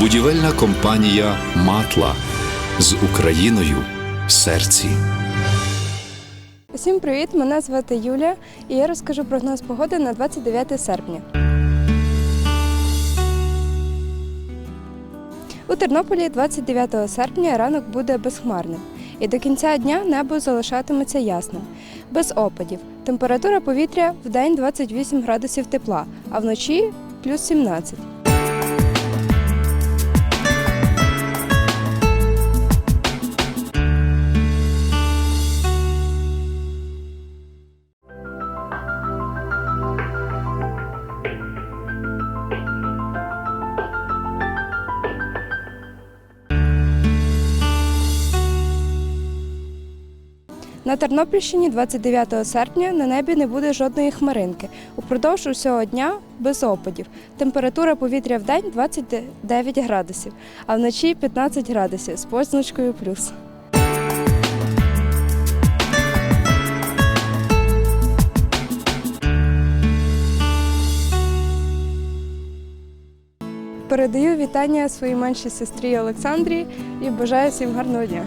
Будівельна компанія Матла з Україною в серці. Всім привіт! Мене звати Юлія і я розкажу прогноз погоди на 29 серпня. У Тернополі 29 серпня ранок буде безхмарним, і до кінця дня небо залишатиметься ясним, без опадів. Температура повітря в день 28 градусів тепла, а вночі плюс 17. На Тернопільщині 29 серпня на небі не буде жодної хмаринки. Упродовж усього дня без опадів. Температура повітря в день 29 градусів, а вночі 15 градусів з позначкою плюс. Передаю вітання своїй меншій сестрі Олександрі і бажаю всім гарного дня.